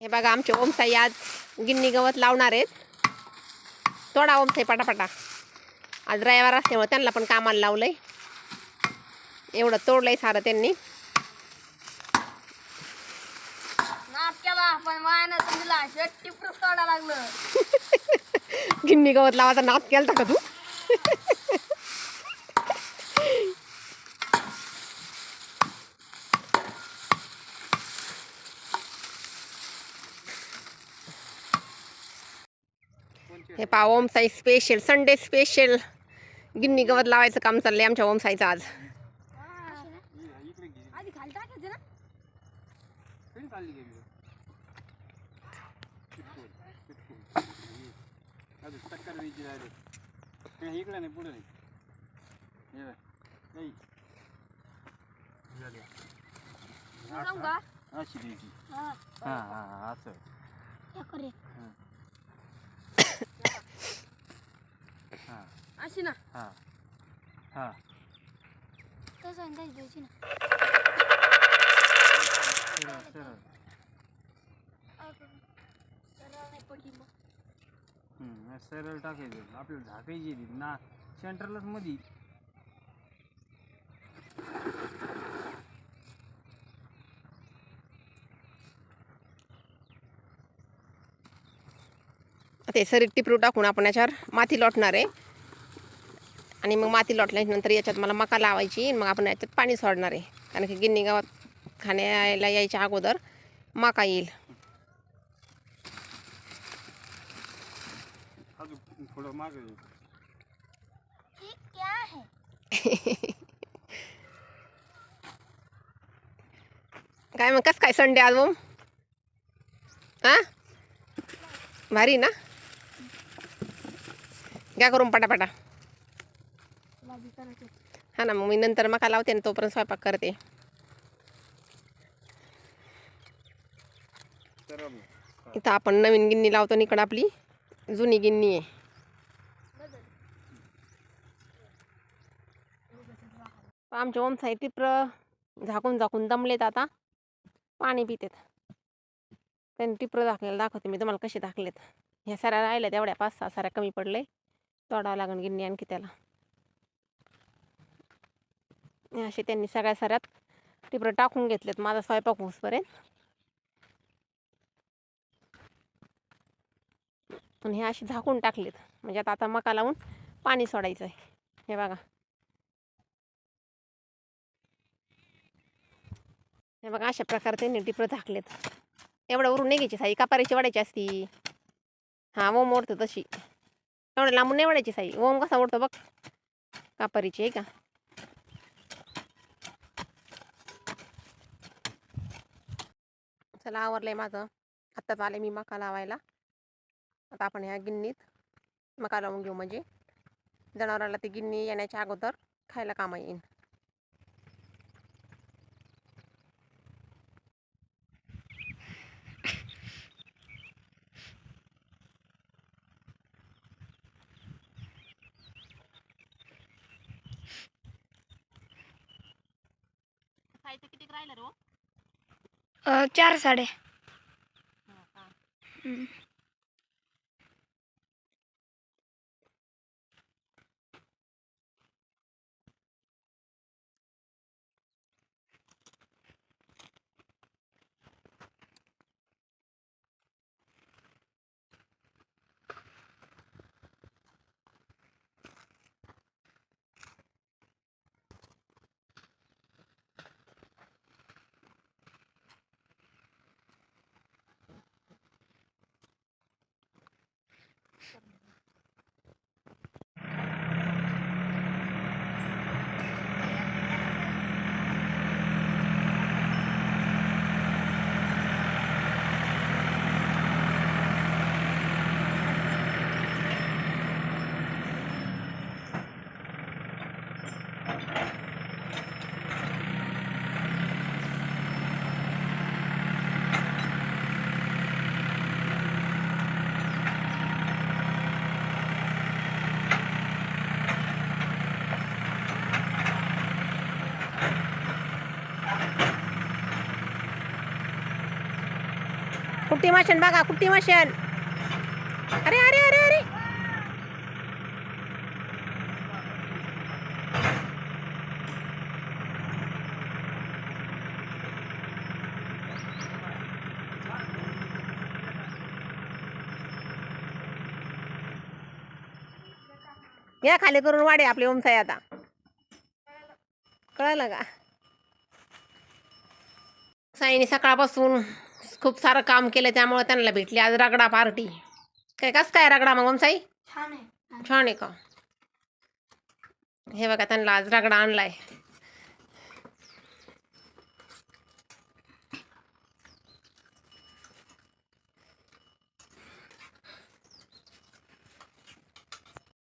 हे बघा आमचे ओमसाई आज गिन्नी गवत लावणार आहेत. तोडा ओमसाई पटापटा. आज रविवार असल्यामुळे त्यांना पण कामाला लावलंय. एवढं तोडलंय सारं त्यांनी. केला गिन्नी गवत लावायचा नाच केलता का तू? हे पा Omsai special Sunday special guinea गवत लावायचं काम चाललंय आमच्या ओमसाईचं आज. आधी खाली टाकायचं ना इकडे नाही पुढे नाही हे बघ. नाही. झाली. जाऊ का अशी द्यायची हा हा हा हा, असं हे करे हा अशी ना हा हा कसं आहे त्याची द्यायची ना सरळ सरळ हम्म, सरळ टाकायचं आपल्याला झाकायची ती ना सेंटरलाच मधी ते सरी टिपरू टाकून आपण याच्यावर माती लोटणार आहे आणि मग माती लोटल्यानंतर याच्यात मला मका लावायची मग आपण याच्यात पाणी सोडणार आहे. कारण की गिन्नी गावात खाण्याला यायच्या अगोदर मका येईल. काय मग कसं काय संडे आज मग? हां? भारी ना? घ्या करून पटापटा. हा ना मग मी नंतर मका लावते आणि तोपर्यंत स्वयंपाक करते. इथं आपण नवीन गिन्नी लावतो आणि इकडं आपली जुनी गिन्नी आहे. आमच्या ओमसाई टिप्र झाकून झाकून दमलेत आता. पाणी पितेत. त्यांनी टिप्र झाकलेलं दाखवते मी तुम्हाला कसे दाखलेत ह्या साऱ्या राहिल्या तेवढ्या पाच सहा साऱ्या कमी पडले तोडावं लागेल गिन्नी आणखी त्याला. असे त्यांनी सगळ्या साऱ्यात टिपरं टाकून घेतलेत. माझा स्वयंपाक होसपर्यंत. आणि हे असे झाकून टाकलेत. म्हणजे आता आता मका लावून पाणी सोडायचं आहे. हे बघा. हे बघा अशा प्रकारे त्यांनी टिपरं झाकलेत. एवढं उरून नाही घ्यायची साई. कापारीची वाढायची असती. हां ओम ओढतो तशी. एवढं लांबून नाही वाढायची साई. ओम कसा ओढतो बघ. कापारीची आहे का? चला आवरलंय माझं. आत्ताच आले मी मका लावायला. आता आपण ह्या गिन्नीत मका लावून घेऊ म्हणजे. जनावराला ती गिन्नी येण्याच्या अगोदर खायला कामा येईन. किती राहिलं रो चार साडे. कुट्टी मशीन बघा कुट्टी मशीन. अरे अरे अरे अरे. या खाली करून वाढे आपली ओमसाई आता. कळलं का? साईने सकाळपासून खूप सारं काम केलं त्यामुळे त्यांना भेटली आज रगडा पार्टी. काय कसं काय रगडा मग आहे. छान आहे का? हे बघा त्यांना आज रगडा आणलाय.